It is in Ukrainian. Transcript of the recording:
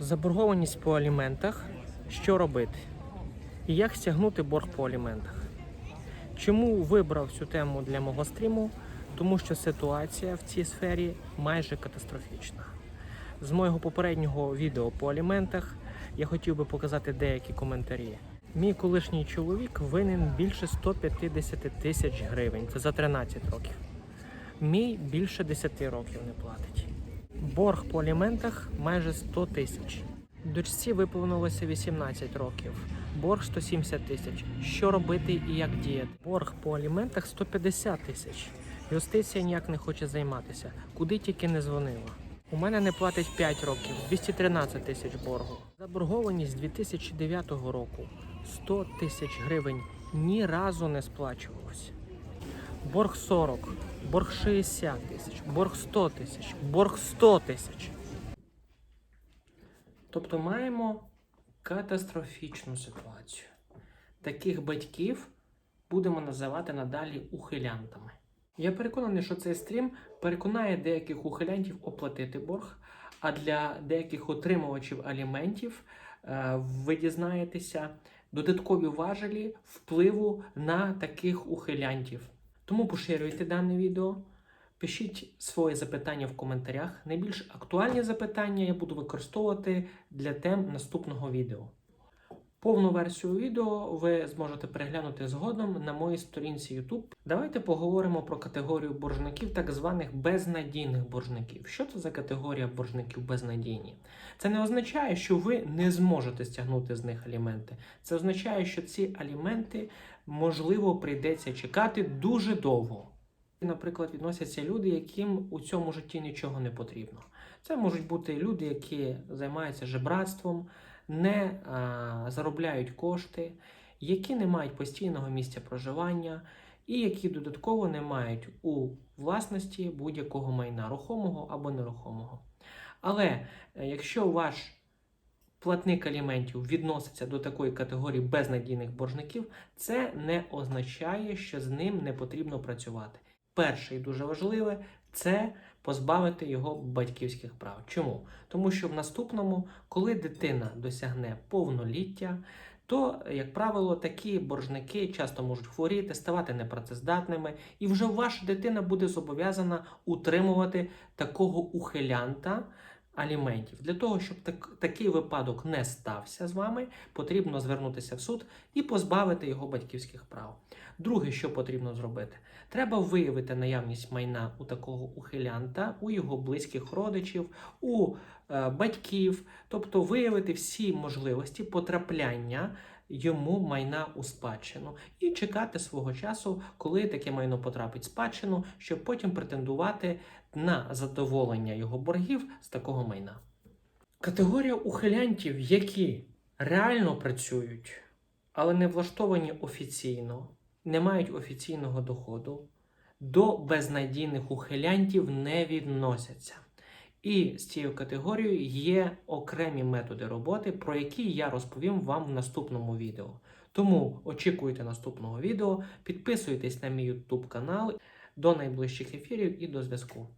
Заборгованість по аліментах. Що робити? І як стягнути борг по аліментах? Чому вибрав цю тему для мого стріму? Тому що ситуація в цій сфері майже катастрофічна. З моєго попереднього відео по аліментах я хотів би показати деякі коментарі. Мій колишній чоловік винен більше 150 тисяч гривень. Це за 13 років. Мій більше 10 років не платить. Борг по аліментах майже 100 тисяч. Дочці виповнилося 18 років. Борг 170 тисяч. Що робити і як діяти? Борг по аліментах 150 тисяч. Юстиція ніяк не хоче займатися. Куди тільки не дзвонила. У мене не платить 5 років, 213 тисяч боргу. Заборгованість з 2009 року 100 тисяч гривень ні разу не сплачувалося. Борг 40, борг 60 тисяч, борг 100 тисяч, борг 100 тисяч. Тобто маємо катастрофічну ситуацію. Таких батьків будемо називати надалі ухилянтами. Я переконаний, що цей стрім переконає деяких ухилянтів оплатити борг, а для деяких отримувачів аліментів е, ви дізнаєтеся додаткові важелі впливу на таких ухилянтів. Тому поширюйте дане відео. Пишіть свої запитання в коментарях. Найбільш актуальні запитання я буду використовувати для тем наступного відео. Повну версію відео ви зможете переглянути згодом на моїй сторінці YouTube. Давайте поговоримо про категорію боржників, так званих безнадійних боржників. Що це за категорія боржників безнадійні? Це не означає, що ви не зможете стягнути з них аліменти. Це означає, що ці аліменти можливо прийдеться чекати дуже довго. Наприклад, відносяться люди, яким у цьому житті нічого не потрібно. Це можуть бути люди, які займаються жебратством, не а, заробляють кошти, які не мають постійного місця проживання, і які додатково не мають у власності будь-якого майна рухомого або нерухомого. Але е, якщо ваш платник аліментів відноситься до такої категорії безнадійних боржників, це не означає, що з ним не потрібно працювати. Перше і дуже важливе це позбавити його батьківських прав. Чому? Тому що в наступному, коли дитина досягне повноліття, то, як правило, такі боржники часто можуть хворіти, ставати непрацездатними, і вже ваша дитина буде зобов'язана утримувати такого ухилянта аліментів. Для того, щоб так, такий випадок не стався з вами, потрібно звернутися в суд і позбавити його батьківських прав. Друге, що потрібно зробити, треба виявити наявність майна у такого ухилянта, у його близьких родичів, у батьків, тобто виявити всі можливості потрапляння йому майна у спадщину і чекати свого часу, коли таке майно потрапить в спадщину, щоб потім претендувати на задоволення його боргів з такого майна. Категорія ухилянтів, які реально працюють, але не влаштовані офіційно, не мають офіційного доходу, до безнадійних ухилянтів не відносяться. І з цією категорією є окремі методи роботи, про які я розповім вам в наступному відео. Тому очікуйте наступного відео, підписуйтесь на мій YouTube канал. До найближчих ефірів і до зв'язку.